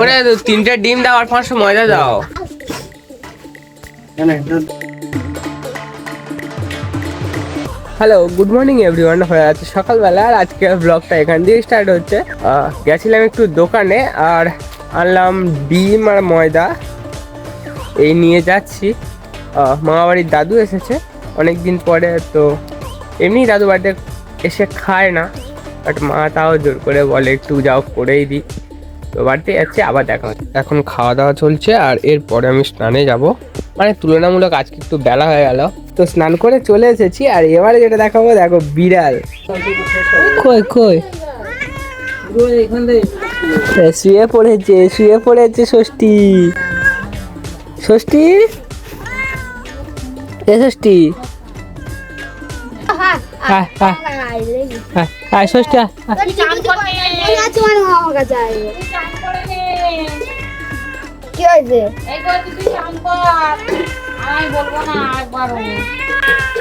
ওরে তিনটে ডিম দাও আর পাঁচশো ময়দা দাও। হ্যালো গুড মর্নিং এভরিওয়ান হয়ে আছে সকালবেলা আর আজকে ব্লগটা এখান দিয়ে স্টার্ট হচ্ছে। গেছিলাম একটু দোকানে আর আনলাম ডিম আর ময়দা। এই নিয়ে যাচ্ছি। আহ, মামাবাড়ির দাদু এসেছে অনেক দিন পরে তো এমনি দাদু বাড়িতে এসে খায় না বাট মা তাও জোর করে বলে একটু যাও করেই দিই। তো বাড়িতে যাচ্ছি আবার দেখা হচ্ছে এখন খাওয়া দাওয়া চলছে আর এরপরে আমি স্নানে যাব মানে তুলনামূলক আজকে একটু বেলা হয়ে গেল তো স্নান করে চলে এসেছি আর এবারে যেটা দেখাবো দেখো বিড়াল কই কই শুয়ে পড়েছে শুয়ে পড়েছে ষষ্ঠী ষষ্ঠী এ ষষ্ঠী আয় কি হয়েছে? আমি বলব না একবারও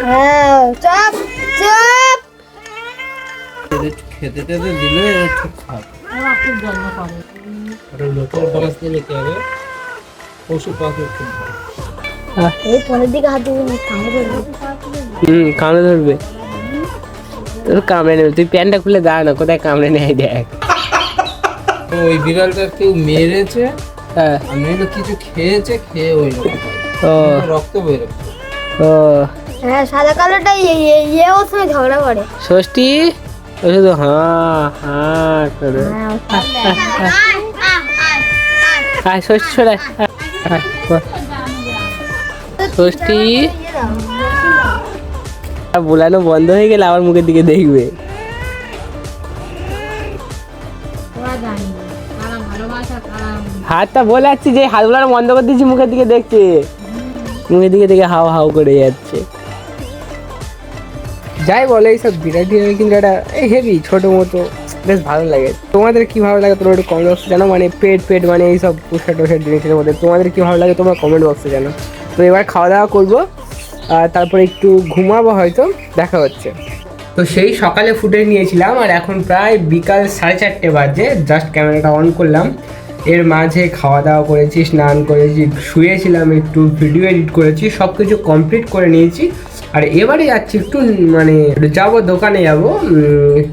হ্যাঁ চপ চপ। খেতে টেতে দিলে ঠিক খাবে খুব যত্ন করে আর লোকের বাস দিলে কি হবে? পশু পাখি খুব এই পরের দিকে হাত দিবি কামড়ে ধরবি। হুম কামড়ে ধরবে। তোর কামড়ে নেবে। তুই প্যান্টটা খুলে দাঁড়া না কোথায় কামড়ে নেয় দেখ। ওই বিড়ালটা কেউ মেরেছে? হ্যাঁ। নইলে কিছু খেয়েছে? খেয়ে ওই রকম। ও। রক্ত বেরোবে ও। হ্যাঁ সাদা কালোটা ইয়ে ওর সঙ্গে ঝগড়া করে। ষষ্ঠী? ও শুধু হ্যাঁ হ্যাঁ করে আয় ষষ্ঠী আর বোলানো বন্ধ হয়ে গেলে আমার মুখের দিকে দেখবে। হাতটা বলে যাচ্ছি যে হাত বোলানো বন্ধ করে দিয়েছি মুখের দিকে দেখছে। মুখের দিকে দেখে হাও হাও করে যাচ্ছে। যাই বলে এইসব বিরাট বিরাট কিন্তু একটা হেভি ছোট মতো। বেশ ভালো লাগে। তোমাদের কি ভালো লাগে তোমরা একটু কমেন্ট বক্সে জানো? মানে পেট পেট মানে এইসব পোষা টোষার জিনিসের মধ্যে। তোমাদের কি ভালো লাগে তোমরা কমেন্ট বক্সে জানো। তো এবার খাওয়া দাওয়া করব। আর তারপরে একটু ঘুমাবো হয়তো দেখা হচ্ছে। তো সেই সকালে ফুটেজ নিয়েছিলাম আর এখন প্রায় বিকাল সাড়ে চারটে বাজে। জাস্ট ক্যামেরাটা অন করলাম। এর মাঝে খাওয়া দাওয়া করেছি, স্নান করেছি, শুয়েছিলাম, একটু ভিডিও এডিট করেছি সব কিছু কমপ্লিট করে নিয়েছি। আর এবারে যাচ্ছি একটু মানে যাব, দোকানে যাব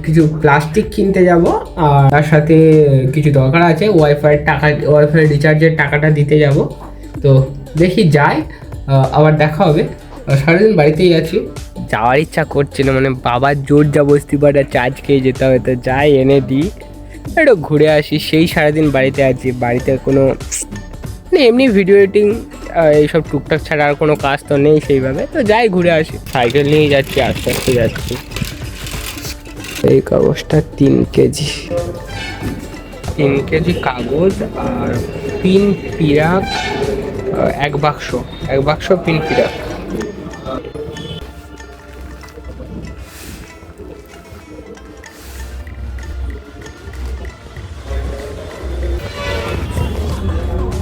কিছু প্লাস্টিক কিনতে যাব। আর তার সাথে কিছু দরকার আছে ওয়াইফাইয়ের টাকা ওয়াইফাই রিচার্জের টাকাটা দিতে যাব। তো দেখি যাই আবার দেখা হবে। সারাদিন বাড়িতেই আছি। যাওয়ার ইচ্ছা করছিল মানে বাবার জোর জবস্তি বাটা চার্জ খেয়ে যেতে হবে, তো যাই এনে দিই। একটু ঘুরে আসি, সেই সারাদিন বাড়িতে আছি, বাড়িতে কোনো মানে এমনি ভিডিও এডিটিং এইসব টুকটাক ছাড়া আর কোনো কাজ তো নেই সেইভাবে, তো যাই ঘুরে আসি। সাইকেল নিয়ে যাচ্ছি, আস্তে আস্তে যাচ্ছি। এই কাগজটা তিন কেজি। তিন কেজি কাগজ আর পিন পিরাক এক বাক্স এক বাক্স পিন পিরাক।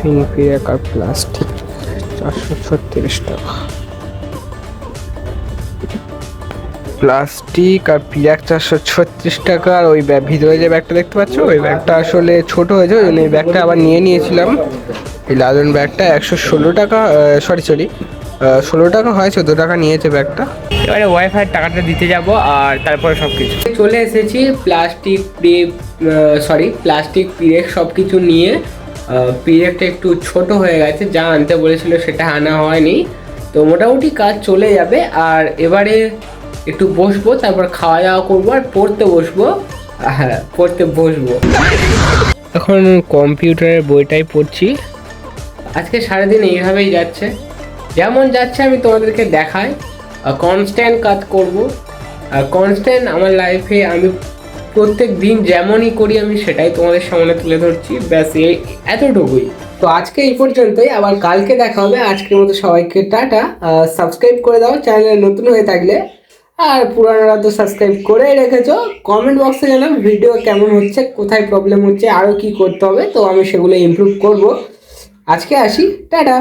আর প্লাস্টিক চারশো ছত্রিশ টাকা। প্লাস্টিক আর পিরাক চারশো ছত্রিশ টাকা আর ওই ব্যাগ ভিতরে যে ব্যাগটা দেখতে পাচ্ছ ওই ব্যাগটা আসলে ছোট হয়েছে ওই জন্য এই ব্যাগটা আবার নিয়ে নিয়েছিলাম। এই লালন ব্যাগটা একশো ষোলো টাকা সরি সরি ষোলো টাকা হয় চোদ্দ টাকা নিয়েছে ব্যাগটা এবারে ওয়াইফাই টাকাটা দিতে যাব আর তারপরে সব কিছু চলে এসেছি প্লাস্টিক পিরেক সরি প্লাস্টিক পিরেক সব কিছু নিয়ে। পিরেকটা একটু ছোট হয়ে গেছে, যা আনতে বলেছিল সেটা আনা হয়নি। তো মোটামুটি কাজ চলে যাবে, আর এবারে একটু বসবো, তারপর খাওয়া দাওয়া করব, আর পড়তে বসবো। হ্যাঁ পড়তে বসবো। এখন কম্পিউটারের বইটাই পড়ছি। আজকে সারাদিন এইভাবেই যাচ্ছে। যেমন যাচ্ছে, আমি তোমাদেরকে দেখাই। কনস্ট্যান্ট কাজ করব। কনস্ট্যান্ট আমার লাইফে আমি প্রত্যেক দিন যেমনই করি আমি সেটাই তোমাদের সামনে তুলে ধরছি। ব্যাস, এই এতটুকুই। তো আজকে এই পর্যন্তই। আবার কালকে দেখা হবে। আজকের মতো সবাইকে টাটা। সাবস্ক্রাইব করে দাও চ্যানেলে নতুন হয়ে থাকলে। আর পুরানোরা তো সাবস্ক্রাইব করে রেখেছো। কমেন্ট বক্সে জানাও ভিডিও কেমন হচ্ছে, কোথায় প্রবলেম হচ্ছে আরও কি করতে হবে। তো আমি সেগুলো ইমপ্রুভ করব। আজকে আসি। টাটা।